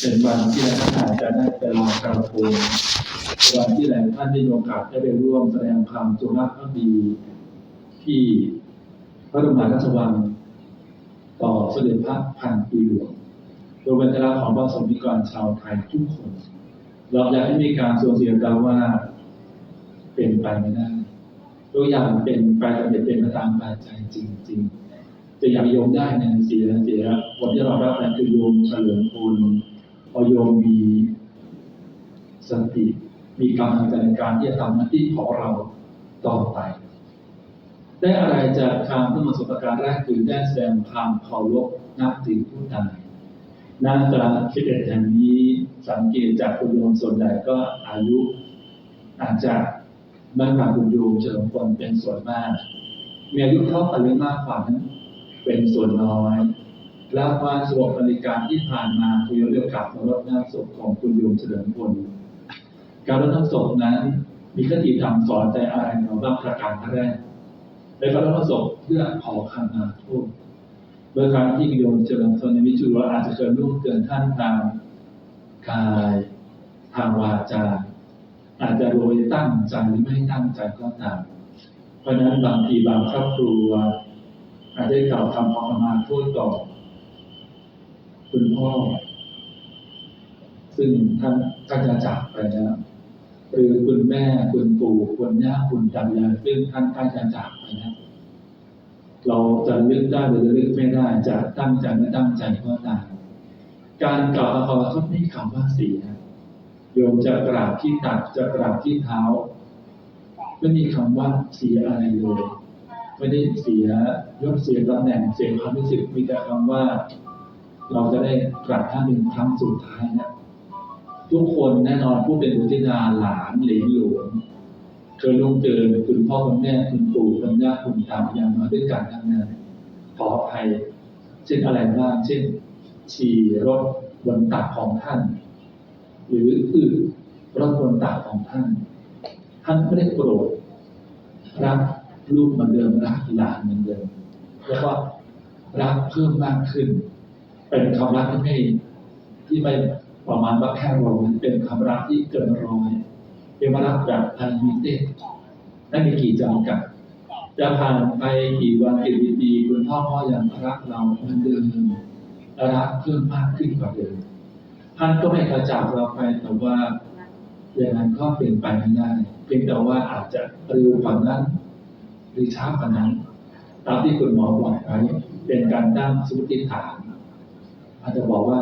เป็นวันที่ท่านอาจจะได้ไปลอกระโปรงวันที่หลายท่านได้มีโอกาสได้ไปร่วมแสดงความจงรักภักดีที่พระบรมราชวังต่อเสด็จพระพันปีหลวงโดยเป็นธรของพระสงฆ์นิกรชาวไทยทุกคน เราอยากให้มีการสูญเสียกันว่าเป็นไปไม่ได้ตัวอย่างเป็นไปสำเร็จเป็นไปตามปายใจจริง ๆ จะอยากโยมได้ในเสียเสียบทที่เรารับนั้นคือโยมเฉลิมพลพอโยมมีสติ มีกำลังใจในการที่จะทำหน้าที่ของเราต่อไป ได้อะไรจากทางพระมสุปการแรกคือได้แสดงความเคารพนับถือผู้ตายนาตราคิดเอ็ดแห่งนี้สังเกตจากคุณโยมส่วนใหญ่ก็อายุ อาจจะมากกว่าคุณโยมเฉลิมพลเป็นส่วนมาก มีอายุเท่ากันหรือมากกว่านั้น เป็นส่วนน้อย และความสงบบริการที่ผ่านมาคุยเรื่องกับรถน้ำศพของคุณโยมเฉลิมพลการรดน้ำศพนั้น มีคติธรรมสอนใจอะไรเราบ้างประการแรกในการรดน้ำศพเพื่อขอขมาโทษเมื่อครั้งที่โยมเฉลิมพลในมิจุราอาจจะเคยล่วงเกินท่านทางกายทางวาจาอาจจะโดยตั้งใจหรือไม่ตั้งใจก็ตาม เพราะนั้นบางทีบางครอบครัว อาจจะกล่าวคำขอขมาโทษต่อคุณพ่อ ซึ่งท่านก็จะจากไปแล้วหรือคุณแม่คุณปู่คุณย่าคุณตายายซึ่งท่านก็จะจากไปแล้วเราจะลึกได้หรือลึกไม่ได้จะตั้งใจไม่ตั้งใจก็ตามการกล่าวขอโทษไม่มีคำว่าเสียโยมจะกราบที่ตักจะกราบที่เท้าไม่มีคำว่าเสียอะไรเลย ไม่ได้เสียยศเสียตำแหน่งเสียความรู้สึกมีแต่คำว่า เราจะได้กราบท่านเป็นครั้งสุดท้ายนะทุกคนแน่นอนผู้เป็นบุตรธิดาหลานเหลนหลวงเคยลงเจอคุณพ่อคุณแม่คุณปู่คุณย่าคุณตาพยายมาด้วยกันทั้งนั้นขออภัยเช่นอะไรบ้างเช่น ฉี่รถบนตักของท่าน หรืออึรถบนตักของท่าน ท่านไม่ได้โกรธรัก ลูกเหมือนเดิมรักหลานเหมือนเดิมแล้วก็รักเพิ่มมากขึ้น เป็นความรักที่ไม่ที่ไม่ประมาณว่าแค่ร้อยเป็นความรักที่เกินร้อยเป็นความรักแบบอันมีเต็ไม่มีกี่จำกัดจะผ่านไปกี่วันกี่ปีคุณพ่อพ่อยังรักเราเหมือนเดิมรักเพิ่มมากขึ้นกว่าเดิมท่านก็ไม่กระจากเราไปแต่ว่าอย่างนั้นก็เปลี่ยนไปไม่ได้เพียงแต่ว่าอาจจะเร็วกว่านั้น หรือช้ากว่านั้น ตามที่คุณหมอบอกไว้เป็นการตั้งสมมติฐาน อาจจะบอกว่า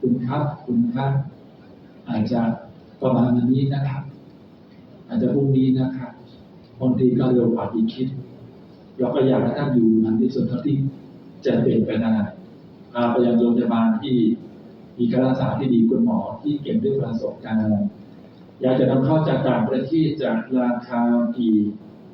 คุณครับคุณครับอาจจะประมาณนี้นะครับอาจจะพรุ่งนี้นะครับบางทีก็เร็วกว่าที่คิด เราก็อยากให้ท่านอยู่นานที่สุดเท่าที่จะเป็นไปได้พาไปยังโรงพยาบาลที่มีการรักษาที่ดีคุณหมอที่เก็บด้วยประสบการณ์อยากจะนำเข้าจากต่างประเทศจากราคากี่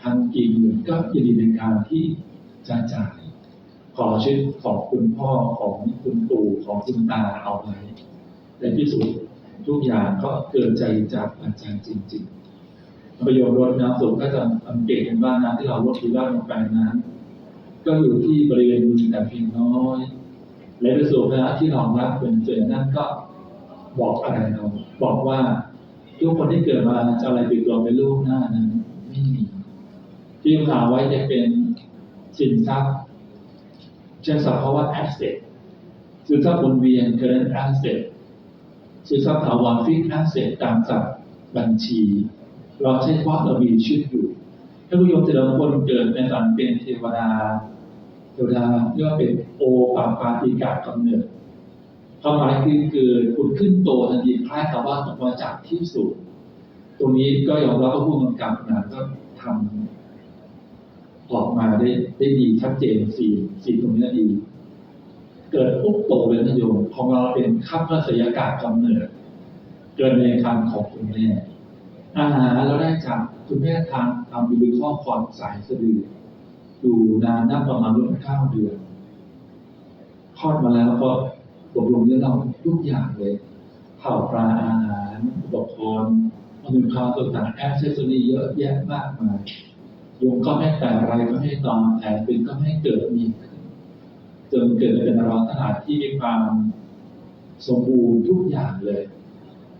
พันกี่หมื่นก็ยินดีในการที่จะจ่ายขอชื่อของคุณพ่อของคุณปู่ของคุณตาเอาไว้ในที่สุดทุกอย่างก็เกิดใจจากปัจจัยจริง ๆ ประโยชน์รดน้ำสูงก็จะสังเกตเห็นว่าน้ำที่เราลดทีละลงไปนั้น ก็อยู่ที่บริเวณมือแต่เพียงน้อย และในส่วนนะที่เรองรับเป็นส่วนนั้นก็บอกอะไรเราบอกว่าทุกคนที่เกิดมาจะอะไรติดตัวเป็นลูกหน้านั้น ที่ข่าวไว้จะเป็นสินทรัพย์เช่นสัพพะว่า asset สินทรัพย์บนเวียน current asset สินทรัพย์ถาวร fixed asset ตามสัพท์บัญชี เราใช้เฉพาเรามีชีวิตอยู่ถ้าผู้โยมแต่ละคนเกิดในสันเป็นเทวดาเทวดาเรียกว่าเป็นโอปาปาติกากำเนิดความหมายคือเกิดคุณขึ้นโตทันทีคล้ายกับว่าตกมาจากที่สูงตรงนี้ก็ยอมรับว่าผู้กำกับนก็ทำ อกมาได้ได้ดีชัดเจนสี่สี่ตรงนี้ดี เกิดปุ๊บโตเป็นนโยมของเราเป็นข้าพเสยากาศกำเนิด เกิดในครรภ์ของคุณแม่อาหารเราได้จากคุณแม่ทางทำบิลิข้อคอนสายสะดืออยู่นานนับประมาณรุ่นเก้าวเดือนคลอดมาแล้วก็บวกลงเรื่องเราทุกอย่างเลยเผาปลาอาหารอุปกรณ์อนุภาคต่างๆแอสเซสซอรี่เยอะแยะมากมาย ยมก็ไม่แต่อะไรก็ไม่ตอนแผลเป็นก็ไม่เกิดมีจนเกิดเป็นร้อนขนาดที่มีความสมบูรณ์ทุกอย่างเลย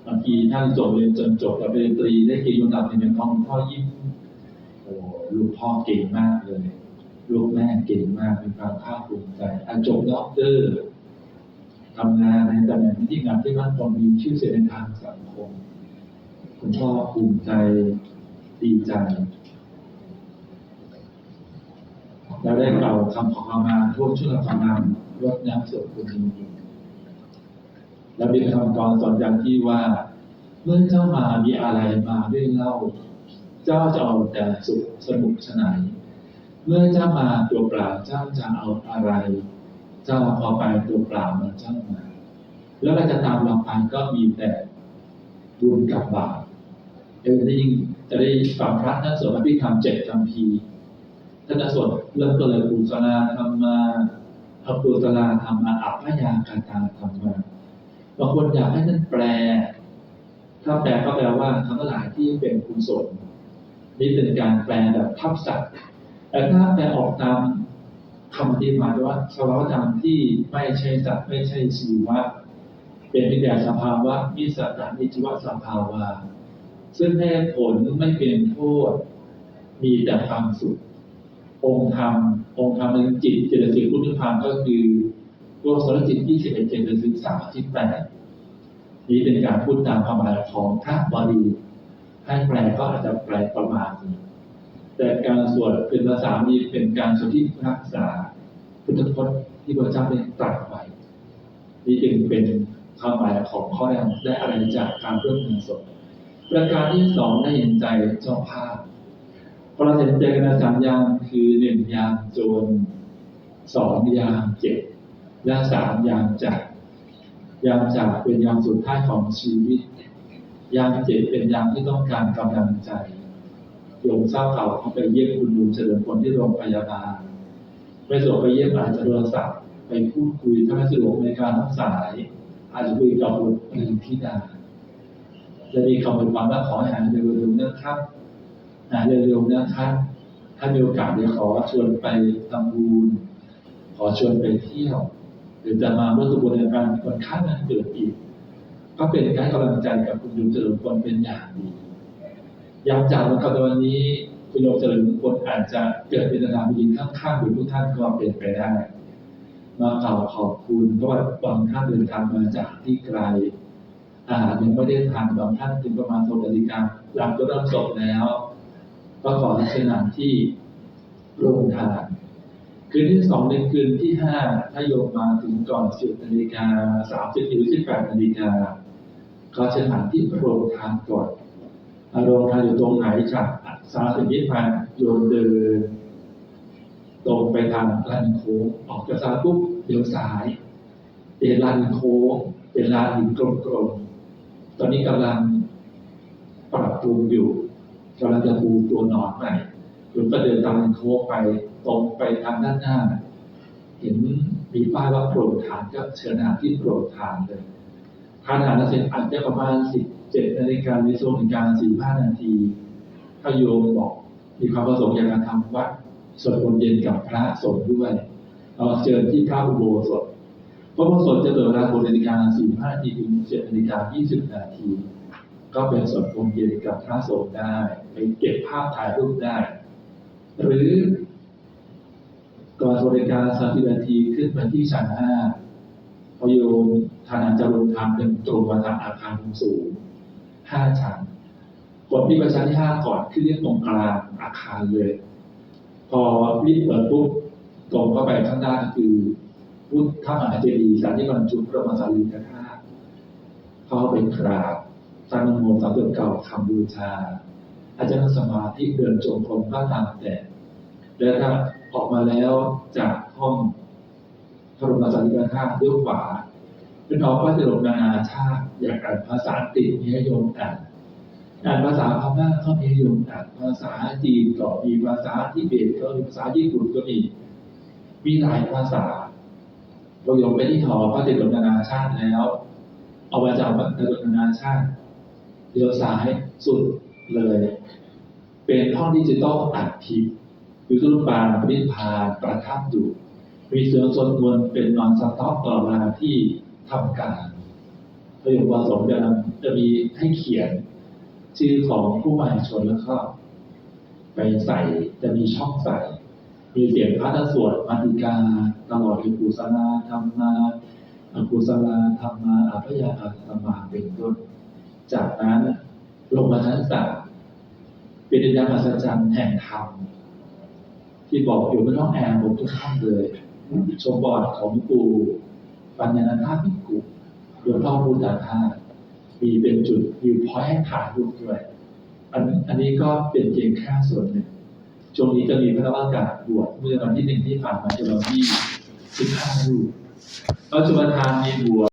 บางทีท่านจบเรียนจนจบกับปริญญาตรีได้เกียรติยศอันดับหนึ่งเป็นของพ่อยิ้มโอ้ลูกพ่อเก่งมากเลย ลูกแม่เก่งมากมีความภาคภูมิใจอาจบด็อกเตอร์ทำงานในตำแหน่งที่งานที่มั่นคงมีชื่อเสียงในทางสังคมคุณพ่อภูมิใจดีใจ แล้วได้กล่าวคำขอขมาทั่วช่วงขอมารดน้ำศพคุณจริงๆแล้วมีคำกรสอนอย่างที่ว่า เมื่อเจ้ามามีอะไรมาด้วยเล่า เจ้าจะเอาแต่สุขสนุกสนานเมื่อเจ้ามาตัวเปล่าเจ้าจะเอาอะไร เจ้าพอไปตัวเปล่ามันเจ้ามา แล้วก็จะตามเราไปก็มีแต่บุญกับบาปเออได้ยิ่งจะได้ฟังพระท่านสวดพระพิธรรมเจ็ดคำพี ร์ท่านจะสวดเริ่มต้นเลยกุศลธรรมาอกุศลธรรมาอัพพยากาตาธรรมาบางคนอยากให้ท่านแปล ถ้าแปลก็แปลว่าทั้งหลายที่เป็นกุศลนี่เป็นการแปลแบบทับศัพท์แต่ถ้าแปลออกตามคำอธิบายว่าสภาวธรรมที่ไม่ใช่สัตว์ไม่ใช่ชีวะเป็นเพียงแต่สภาวะมิสัตานิจวะสภาวะซึ่งให้ผลไม่เป็นโทษ มีแต่ความสุข องค์ธรรม องค์ธรรมในจิตเจตสิกรูปนิพพานก็คือตัวสรจิต21เอ็ดเจตสิก38นี้เป็นการพูดตามความหมายของพระบาลีให้แปลก็อาจจะแปลประมาณนี้แต่การสวดเป็นภาษานี้เป็นการสวดที่รักษาพุทธพจน์ที่พระเจ้าได้ตรัสไว้นี่จึงเป็นความหมายของข้อแรกได้อะไรจากการร่วมงานศพประการที่สองได้เห็นใจเจ้าภาพ พอเราเห็นใจกันสามอย่างคือหนึ่งยามโจรสองยามเจ็บและสามยามจาก ยามจากเป็นยามสุดท้ายของชีวิต ยามเจ็บเป็นยามที่ต้องการกำลังใจโยมทราบข่าเขาไปเยี่ยมคุณลุงเฉลิมพลที่โรงพยาบาลไม่สะดวกไปเยี่ยมอาจจะโทรศัพท์ไปพูดคุยถ้าไม่สะดวกในการรับสาย อาจจะคุยกับบุตรธิดาจะมีคำเป็นความว่าขอให้หายเร็วๆนะครับ เร็วๆนะครับถ้ามีโอกาสเดี๋ยวขอชวนไปทำบุญขอชวนไปเที่ยว หรือจะมาร่วมกระบวนการคนข้างนั้นเกิดอีก ก็เป็นการกำลังใจกับคุณลุงเฉลิมพลเป็นอย่างดียามจากวันกับวันนี้คุณลุงเฉลิมพลอาจจะเกิดเป็นสถานบินข้างๆหรือทุกท่านก็เป็นไปได้มากล่าวขอบคุณเพราะว่าบางท่านเดินทางมาจากที่ไกลอาหารยังไม่ได้ทานบางท่านถึงประมาณหกนาฬิกาหลังก็เริ่มจบแล้ว ก็ขอเชิญนานที่โรงทาน คืนที่สองในคืนที่ห้าถ้าโยมมาถึงก่อนสิบนาฬิกาสามสิบหรือสิบแปดนาฬิกาก็เชิญนานที่โรงทานก่อนอ่าโรงทานอยู่ตรงไหนจากสามสิบยี่สิบโยมเดินตรงไปทางลานโค้งออกจากซอยปุ๊บเลี้ยวซ้ายเป็นลานโค้งเป็นลานหินกลมๆตอนนี้กำลังปรับปรุงอยู่ กำลังจะปูตัวนอนใหม่หรือก็เดินตามลานโค้งไปตรงไปทางด้านหน้า เห็นมีป้ายว่าโปรดทานก็เชิญอาที่โปรดทานเลยทานอาหารเสร็จอาจจะประมาณสิบเจ็ดนาฬิกาในโซนนาฬิกาสี่ห้านาทีถ้าโยมบอกมีความประสงค์อยากจะทำวัดสวดมนต์เย็นกับพระสงฆ์ด้วยเราเชิญที่พระอุโบสถพระอุโบสถจะเปิดเวลา6นาฬิกา45นาทีถึง7นาฬิกา20นาที ก็เป็นสวดมนต์เย็นกับพระสงฆ์ได้ไปเก็บภาพถ่ายรูปได้ หรือก่อนบริการสามสิบนาทีขึ้นไปที่ชั้นห้าพโยมทานอาจารย์ทำเป็นตรงมาทางอาคารสูงห้าชั้นกดที่ประชั้นที่ห้าก่อนขึ้นเรียกตรงกลางอาคารเลย พอรีบเปิดปุ๊บตรงเข้าไปข้างหน้าคือพุทธมหาเจดีย์สถานที่บรรจุพระมสารีริกธาตุเข้าไปกราบ ตั้งนโมสามจบเก่าคำบูชา อาจารย์สมาธิเดินจงกรมก็ตามแต่แล้วถ้าออกมาแล้วจากห้องพระบรมสารีริกธาตุเลี้ยวขวาเป็นหอพระติรมนานาชาติอยากอ่านภาษาอังกฤษมีให้โยมอ่านอ่านภาษาพม่าก็มีให้โยมอ่านภาษาจีนก็มีภาษาทิเบตก็มีภาษาญี่ปุ่นก็มีมีหลายภาษาพอโยมไปที่หอพระติรมนานาชาติแล้ว เอามาจากพระติรมนานาชาติ เลี้ยวซ้ายสุดเลย เป็นห้องดิจิตอลอัดคลิปคือรุ่นปานปริพานประทับอยู่ มีเสียงสวดมนเป็นนอนสต็อปต่อเวลาที่ทำการประโยคประสงค์จะนำจะมีให้เขียน ชื่อของผู้มาชนแล้วก็ไปใส่จะมีช่องใส่ มีเสียงพระสวดมาติกาตลอดถึงกุศลาธรรมาอกุศลาธรรมาอภิยาอาตมาเป็นต้น จากนั้นลงมาชั้นสามเป็นยาอัศจรรย์แห่งธรรมที่บอกอยู่ไม่ต้องแอร์ผมทุกท่านเลย ชมบอดของปู่ปัญญาณธาตุพิกุหลวงพ่อพุทธาธาตุมีเป็นจุดวิวพอยต์ให้ถ่ายรูปด้วยอันอันนี้ก็เป็นเพียงแค่ส่วนหนึ่งช่วงนี้จะมีพระวากาศบวชเมื่อวันที่หนึ่งที่ผ่านมาจะวันที่สิบห้ารูปพระจุลทานมีบวช